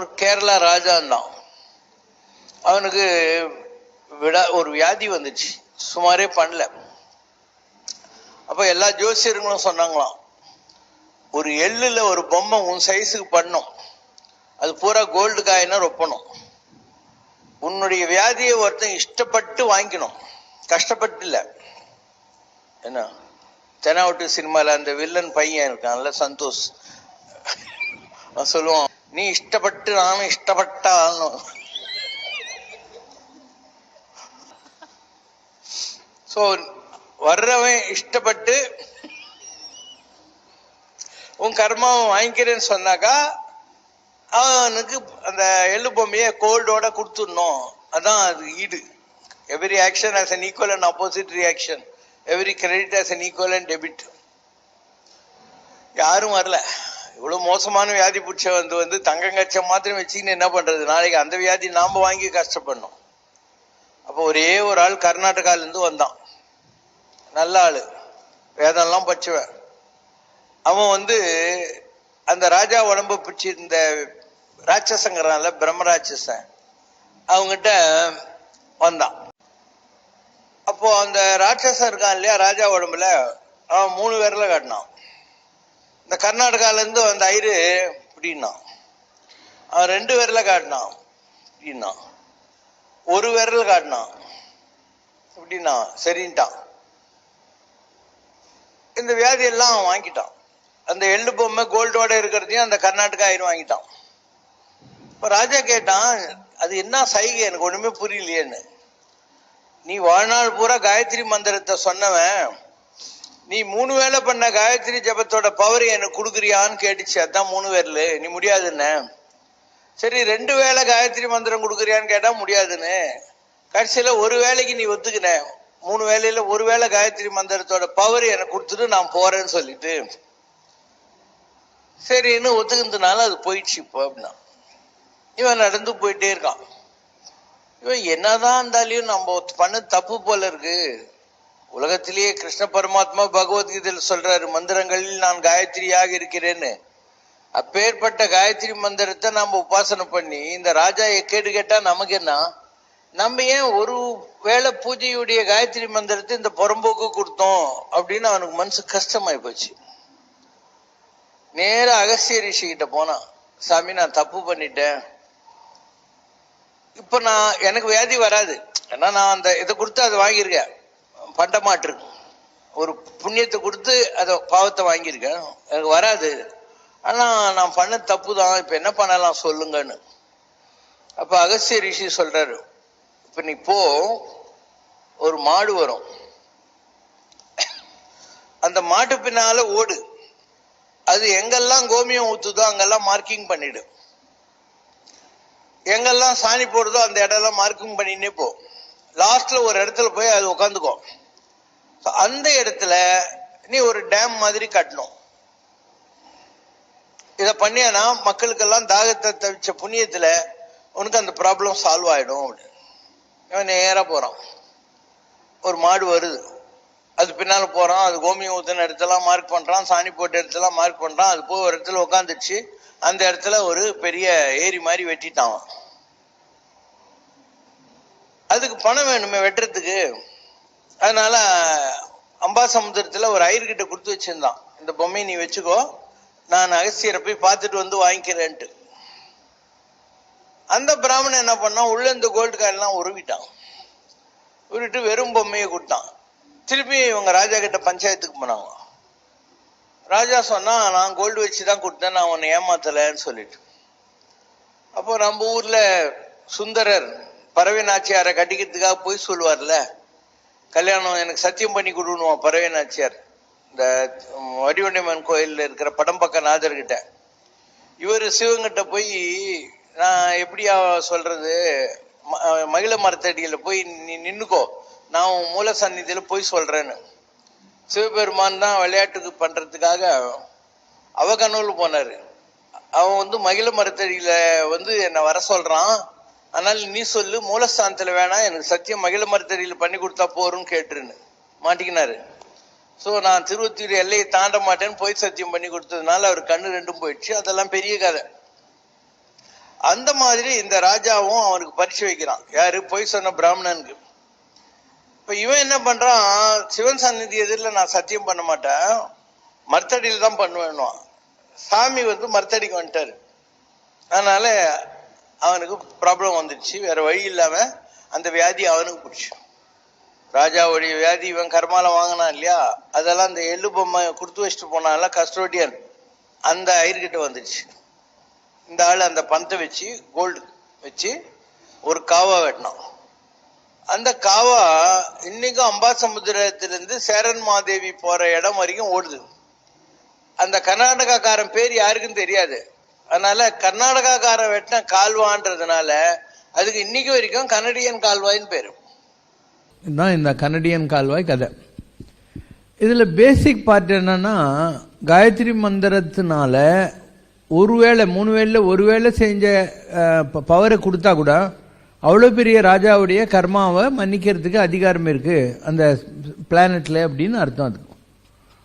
ஒரு கேரளா ராஜான் தான் அவனுக்கு விடா ஒரு வியாதி வந்துச்சு. சுமாரே பண்ணல. அப்ப எல்லா ஜோசியர்களும் சொன்னாங்களாம் ஒரு எள்ளுல ஒரு பொம்மை உன் சைஸுக்கு பண்ணும். அது பூரா கோல்டு காயினா ரொப்பணும். உன்னுடைய வியாதியை ஒருத்தன் இஷ்டப்பட்டு வாங்கிக்கணும். கஷ்டப்பட்டு இல்லை. என்ன? தெனாவட்டு சினிமால அந்த வில்லன் பையன் இருக்கான்ல சந்தோஷ். சொல்லுவான் நீ இஷ்டப்பட்டு நானும் இஷ்டப்பட்டாலும் சோ வர்றவன் இஷ்டப்பட்டு உன் கர்மாவை வாங்கிக்கிறேன்னு சொன்னாக்கா அவனுக்கு அந்த எள்ளு பொம்மையை கோல்டோட கொடுத்துடணும். அதான் அது ஈடு. Every action as an equal and opposite reaction every credit as an equal and debit யாரும் வரல. இவ்வளவு மோசமான வியாதி பிடிச்ச வந்து வந்து தங்கங்கச்சம் மாத்திரம் வச்சுக்கின்னு என்ன பண்றது? நாளைக்கு அந்த வியாதி நாம வாங்கி கஷ்டப்படணும். அப்போ ஒரே ஒரு ஆள் கர்நாடகால இருந்து வந்தான். நல்ல ஆள். வேதம்லாம் படிச்சுவன். அவன் வந்து அந்த ராஜா உடம்பு பிடிச்சி இந்த ராட்சசங்கிறான்ல பிரம்மராட்சசன். அவங்கிட்ட வந்தான். அப்போ அந்த ராட்சசன் இருக்கான் இல்லையா ராஜா உடம்புல அவன் மூணு பேர்ல காட்டினான். இந்த கர்நாடகாலேருந்து வந்த ஐரு இப்படின்னான். அவன் ரெண்டு விரல காட்டினான். அப்படின்னா ஒரு விரல் காட்டினான். அப்படின்னா சரின்ட்டான். இந்த வியாதியெல்லாம் அவன் வாங்கிட்டான். அந்த எள்ளு பொம்மை கோல்டோட இருக்கிறதையும் அந்த கர்நாடகா ஆயிரம் வாங்கிட்டான். இப்போ ராஜா கேட்டான் அது என்ன சைகை? எனக்கு ஒன்றுமே புரியலையேன்னு. நீ வாழ்நாள் பூரா காயத்ரி மந்திரத்தை சொன்னவன். நீ மூணு வேளை பண்ண காயத்ரி ஜபத்தோட பவர் எனக்கு கொடுக்குறியான்னு கேட்டுச்சு. அதான் மூணு பேர்ல நீ முடியாதுன்னு. சரி ரெண்டு வேளை காயத்ரி மந்திரம் கொடுக்குறியான்னு கேட்டா முடியாதுன்னு. கடைசியில ஒரு வேளைக்கு நீ ஒத்துக்கின. மூணு வேளையில ஒரு வேளை காயத்ரி மந்திரத்தோட பவர் எனக்கு கொடுத்துட்டு நான் போறேன்னு சொல்லிட்டு. சரின்னு ஒத்துக்கினதுனால அது போயிடுச்சு இப்போ அப்படின்னா. இவன் நடந்து போயிட்டே இருக்கான். இவன் என்னதான் இருந்தாலையும் நம்ம பண்ண தப்பு போல இருக்கு. உலகத்திலேயே கிருஷ்ண பரமாத்மா பகவத்கீதையில் சொல்றாரு மந்திரங்களில் நான் காயத்ரியாக இருக்கிறேன்னு. அப்பேற்பட்ட காயத்ரி மந்திரத்தை நம்ம உபாசனை பண்ணி இந்த ராஜா கேட்டு கேட்டா நமக்கு என்ன? நம்ம ஏன் ஒரு வேளை பூஜையுடைய காயத்ரி மந்திரத்தை இந்த புறம்போக்கு கொடுத்தோம் அப்படின்னு அவனுக்கு மனசு கஷ்டமாயி போச்சு. நேர அகஸ்திய ரிஷி கிட்ட போனான் சாமி நான் தப்பு பண்ணிட்டேன். இப்ப நான் எனக்கு வியாதி வராது. ஏன்னா நான் அந்த இதை கொடுத்து அதை வாங்கியிருக்கேன். பண்ட மாட்டு ஒரு புண்ணியத்தை கொடுத்து அதை பாவத்தை வாங்கியிருக்கேன். எனக்கு வராது. ஆனால் நான் பண்ண தப்பு தான் இப்போ என்ன பண்ணலாம் சொல்லுங்கன்னு. அப்போ அகஸ்திய ரிஷி சொல்கிறாரு இப்போ நீ போ. ஒரு மாடு வரும். அந்த மாட்டு பின்னால் ஓடு. அது எங்கெல்லாம் கோமியம் ஊற்றுதோ அங்கெல்லாம் மார்க்கிங் பண்ணிடு. எங்கெல்லாம் சாணி போடுதோ அந்த இடம்லாம் மார்க்கிங் பண்ணினே போ. லாஸ்ட்ல ஒரு இடத்துல போய் அது உட்காந்துக்கும் அந்த இடத்துல நீ ஒரு டேம் மாதிரி கட்டணும். இதை பண்ணியனா மக்களுக்கெல்லாம் தாகத்தை தவிச்ச புண்ணியத்துல உனக்கு அந்த ப்ராப்ளம் சால்வ் ஆயிடும் அப்படின்னு. இவன் நேராக போறான். ஒரு மாடு வருது. அது பின்னால் போகிறான் அது கோமியம் ஊத்தின இடத்தெல்லாம் மார்க் பண்ணுறான் சாணி போட்ட இடத்தெல்லாம் மார்க் பண்ணுறான் அது போய் ஒரு இடத்துல உட்காந்துச்சு அந்த இடத்துல ஒரு பெரிய ஏரி மாதிரி வெட்டிட்டான். அவன். அதுக்கு பணம் வேணுமே வெட்டுறதுக்கு. அதனால அம்பாசமுத்திரத்துல ஒரு ஐயர்கிட்ட கொடுத்து வச்சிருந்தான். இந்த பொம்மையை நீ வச்சுக்கோ நான் அகஸ்தியரை போய் பார்த்துட்டு வந்து வாங்கிக்கிறேன்ட்டு. அந்த பிராமணன் என்ன பண்ணான்? உள்ள இந்த கோல்டு காயெல்லாம் உருவிட்டான். உருவிட்டு வெறும் பொம்மையை கொடுத்தான். திருப்பி இவங்க ராஜா கிட்ட பஞ்சாயத்துக்கு போனாங்க. ராஜா சொன்னா நான் கோல்டு வச்சு தான் கொடுத்தேன் நான் உன்னை ஏமாத்தலைன்னு சொல்லிட்டு. அப்போ நம்ம ஊர்ல சுந்தரர் பறவை நாச்சியாரை கட்டிக்கிறதுக்காக போய் சொல்லுவார்ல கல்யாணம் எனக்கு சத்தியம் பண்ணி கொடுக்கணுமா பறவை நாச்சியார். இந்த வடிவண்டியம்மன் கோயிலில் இருக்கிற படம்பக்க நாதர்கிட்ட. இவர் சிவங்கிட்ட போய் நான் எப்படியா சொல்றது ம- மகிழ மரத்தடியில் போய் நீ நின்றுக்கோ நான் உன் மூல சந்நிதியில் போய் சொல்கிறேன்னு சிவபெருமான் தான் விளையாட்டுக்கு பண்ணுறதுக்காக அவகனூல் போனார். அவன் வந்து மகிழ மரத்தடியில் வந்து என்னை வர சொல்கிறான் ஆனால் நீ சொல்லு மூலஸ்தானத்தில் வேணாம் எனக்கு சத்தியம் மகிழ மருத்தடியில் பண்ணி கொடுத்தா போறோம்னு கேட்டுருன்னு. மாட்டிக்கினாரு. ஸோ நான் திருவத்தூர் எல்லையை தாண்ட மாட்டேன்னு போய் சத்தியம் பண்ணி கொடுத்ததுனால அவர் கண்ணு ரெண்டும் போயிடுச்சு. அதெல்லாம் பெரிய கதை. அந்த மாதிரி இந்த ராஜாவும் அவனுக்கு பரிசு வைக்கிறான். யாரு? பொய் சொன்ன பிராமணனுக்கு. இப்போ இவன் என்ன பண்றான்? சிவன் சந்நிதி எதிரில் நான் சத்தியம் பண்ண மாட்டேன். மருத்தடியில் தான் பண்ணுவேன்னுவான். சாமி வந்து மருத்தடிக்கு வந்துட்டாரு. அதனால அவனுக்கு ப்ராப்ளம் வந்துடுச்சு வேற வழி இல்லாம அந்த வியாதி அவனுக்கு பிடிச்சி. ராஜாவுடைய வியாதி இவன் கர்மால வாங்கினான் இல்லையா? அதெல்லாம் அந்த எள்ளு பொம்மை கொடுத்து வச்சுட்டு போனான்ல கஸ்டோடியன் அந்த ஐயர்கிட்ட வந்துடுச்சு இந்த ஆள் அந்த பணத்தை வச்சு கோல்டு வச்சு ஒரு காவா வெட்டினான். அந்த காவா இன்னைக்கும் அம்பாசமுத்திரத்திலிருந்து சேரன் மாதேவி போற இடம் வரைக்கும் ஓடுது. அந்த கர்நாடகாக்காரன் பேர் யாருக்கும் தெரியாது. அதனால கர்நாடகாக்கார வெட்டின கால்வான்றதுனால அதுக்கு இன்னைக்கு வரைக்கும் கனடியன் கால்வாய்ன்னு பேரும் இதுதான் இந்த கனடியன் கால்வாய் கதை. இதில் பேசிக் பார்ட் என்னன்னா காயத்ரி மந்திரத்தினால ஒருவேளை மூணு வேளையில் ஒரு வேளை செஞ்ச பவரை கொடுத்தா கூட அவ்வளோ பெரிய ராஜாவுடைய கர்மாவை மன்னிக்கிறதுக்கு அதிகாரம் இருக்கு அந்த பிளானட்ல அப்படின்னு அர்த்தம் அது.